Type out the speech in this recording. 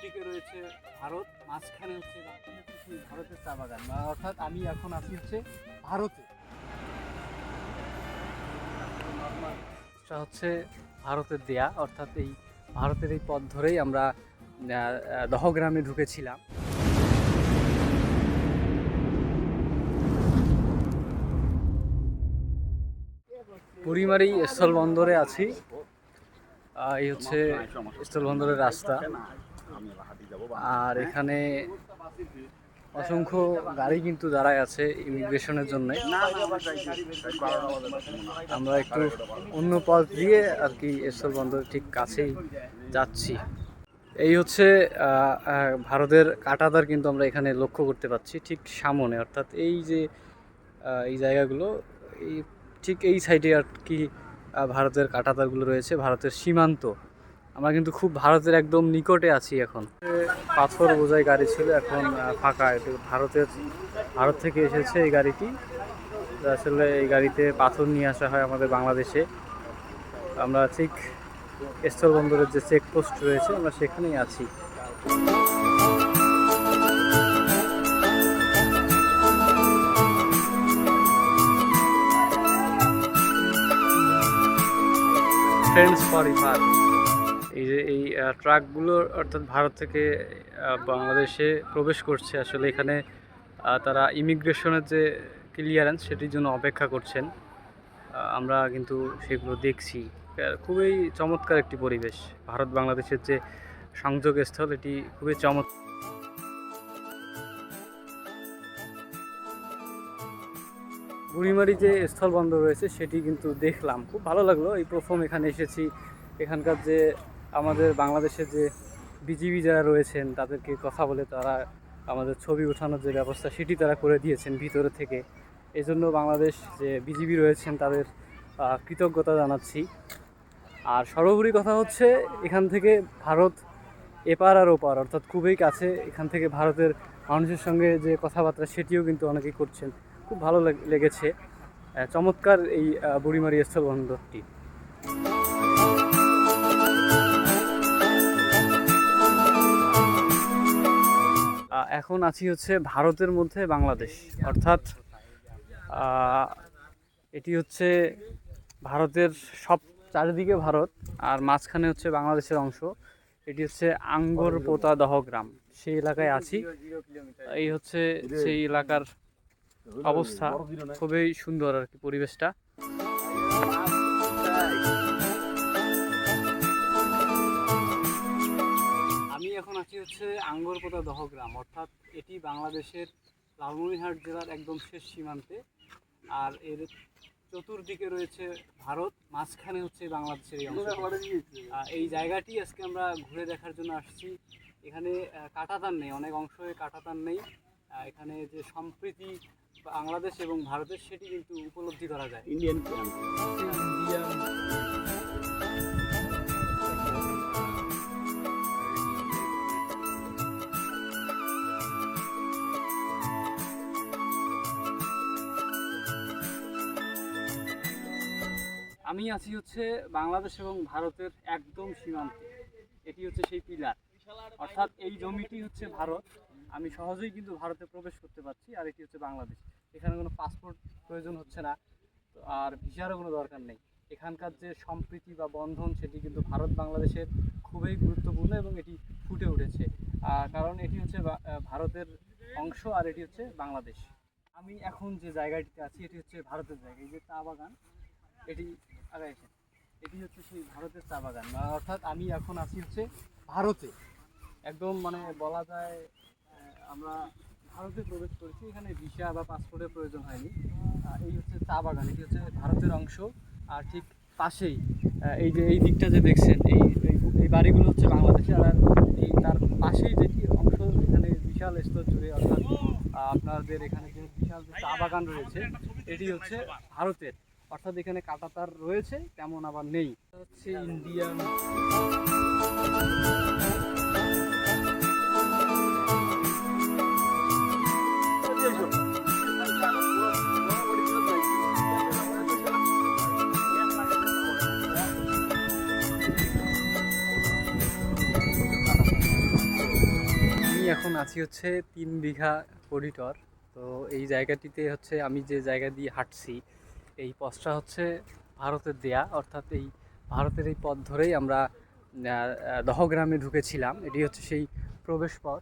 চতুর্দিকে রয়েছে ভারত, মাঝখানে হচ্ছে ভারতের চা বাগান। অর্থাৎ আমি এখন আছি হচ্ছে ভারতে। হচ্ছে ভারতের দেয়া, অর্থাৎ এই ভারতের এই পথ ধরেই আমরা দহগ্রামে ঢুকেছিলাম। বুড়িমারি স্থলবন্দরে আছি। এই হচ্ছে স্থলবন্দরের রাস্তা। আর এখানে অসংখ্য গাড়ি কিন্তু দাঁড়ায় আছে ইমিগ্রেশনের জন্য। আমরা একটু অন্য পথ দিয়ে আর কি স্থলবন্দর ঠিক কাছেই যাচ্ছি। এই হচ্ছে ভারতের কাটাদার কিন্তু আমরা এখানে লক্ষ্য করতে পাচ্ছি ঠিক সামনে। অর্থাৎ এই যে এই জায়গাগুলো এই ঠিক এই সাইডে আর কি ভারতের কাটাতারগুলো রয়েছে ভারতের সীমান্ত। আমরা কিন্তু খুব ভারতের একদম নিকটে আছি এখন। পাথর বোঝাই গাড়ি ছিল এখন ফাঁকা। এটা ভারতের, ভারত থেকে এসেছে এই গাড়িটি। আসলে এই গাড়িতে পাথর নিয়ে আসা হয় আমাদের বাংলাদেশে। আমরা ঠিক স্থলবন্দরের যে চেকপোস্ট রয়েছে, আমরা সেখানেই আছি। ফ্রেন্ডস ফর রিভার এই ট্রাকগুলো অর্থাৎ ভারত থেকে বাংলাদেশে প্রবেশ করছে। আসলে এখানে তারা ইমিগ্রেশনের যে ক্লিয়ারেন্স সেটির জন্য অপেক্ষা করছেন। আমরা কিন্তু সেগুলো দেখছি। খুবই চমৎকার একটি পরিবেশ। ভারত বাংলাদেশের যে সংযোগ স্থল, এটি খুবই চমৎকার বুড়িমারি যে স্থলবন্দর রয়েছে, সেটি কিন্তু দেখলাম। খুব ভালো লাগল। এই প্রথম এখানে এসেছি। এখানকার যে আমাদের বাংলাদেশের যে বিজিবি যারা রয়েছেন, তাদেরকে কথা বলে তারা আমাদের ছবি ওঠানোর যে ব্যবস্থা, সেটি তারা করে দিয়েছেন ভিতরে থেকে। এই জন্য বাংলাদেশ যে বিজিবি রয়েছেন, তাদের কৃতজ্ঞতা জানাচ্ছি। আর সর্বোপরি কথা হচ্ছে, এখান থেকে ভারত এপার আর ওপার, অর্থাৎ খুবই কাছে, এখান থেকে ভারতের মানুষের সঙ্গে যে কথাবার্তা, সেটিও কিন্তু অনেকেই করছেন। খুব ভালো লেগেছে। চমৎকার এই বুড়িমারি স্থলবন্দরটি। এখন আছি হচ্ছে ভারতের মধ্যে বাংলাদেশ। অর্থাৎ এটি হচ্ছে ভারতের সব চারিদিকে ভারত, আর মাঝখানে হচ্ছে বাংলাদেশের অংশ। এটি হচ্ছে আঙ্গর পোতা দহ গ্রাম। সেই এলাকায় আছি। এই হচ্ছে সেই এলাকার অবস্থা। খুবই সুন্দর আর কি পরিবেশটা। এখন আছি হচ্ছে আঙ্গরপোতা দহগ্রাম অর্থাৎ এটি বাংলাদেশের লালমনিরহাট জেলার একদম শেষ সীমান্তে। আর এর চতুর্দিকে রয়েছে ভারত মাঝখানে হচ্ছে বাংলাদেশের এই অংশ এই জায়গাটি আজকে আমরা ঘুরে দেখার জন্য আসছি। এখানে আহ, কাঁটাতার নেই অনেক অংশে কাঁটাতার নেই। এখানে যে সম্প্রীতি বাংলাদেশ এবং ভারতের সেটি কিন্তু উপলব্ধি করা যায়। ইন্ডিয়ান আমি আছি হচ্ছে বাংলাদেশ এবং ভারতের একদম সীমান্তে। এটি হচ্ছে সেই পিলার। অর্থাৎ এই জমিটি হচ্ছে ভারত। আমি সহজেই কিন্তু ভারতে প্রবেশ করতে পারছি, আর এটি হচ্ছে বাংলাদেশ। এখানে কোনো পাসপোর্ট প্রয়োজন হচ্ছে না আর ভিসারও কোনো দরকার নেই। এখানকার যে সম্প্রীতি বা বন্ধন, সেটি কিন্তু ভারত বাংলাদেশের খুবই গুরুত্বপূর্ণ এবং এটি ফুটে উঠেছে। কারণ এটি হচ্ছে ভারতের অংশ, আর এটি হচ্ছে বাংলাদেশ। আমি এখন যে জায়গাটিতে আছি, এটি হচ্ছে ভারতের জায়গা। এই যে চা বাগান এটি আগে এসে এটি হচ্ছে সেই ভারতের চা বাগান অর্থাৎ আমি এখন আছি হচ্ছে ভারতে। একদম মানে বলা যায় আমরা ভারতে প্রবেশ করেছি, এখানে ভিসা বা পাসপোর্টের প্রয়োজন হয়নি। এই হচ্ছে চা বাগান, এটি হচ্ছে ভারতের অংশ। আর ঠিক পাশেই এই যে, এই দিকটা যে দেখছেন, এই, এই- বাড়িগুলো হচ্ছে বাংলাদেশের আর এই তার পাশেই যেটি অংশ, এখানে বিশাল স্তর জুড়ে অর্থাৎ আপনাদের এখানে যে বিশাল যে চা বাগান রয়েছে, এটি হচ্ছে ভারতের। অর্থাৎ এখানে কাটা তার রয়েছে তেমন আবার নেই। হচ্ছে ইন্ডিয়ান এখন আছি হচ্ছে তিন বিঘা করিডর। তো এই জায়গাটিতে হচ্ছে আমি যে জায়গা দিয়ে হাঁটছি এই পথটা হচ্ছে ভারতের দেয়া, অর্থাৎ এই ভারতের এই পথ ধরেই আমরা দহগ্রামে ঢুকেছিলাম। এটি হচ্ছে সেই প্রবেশ পথ।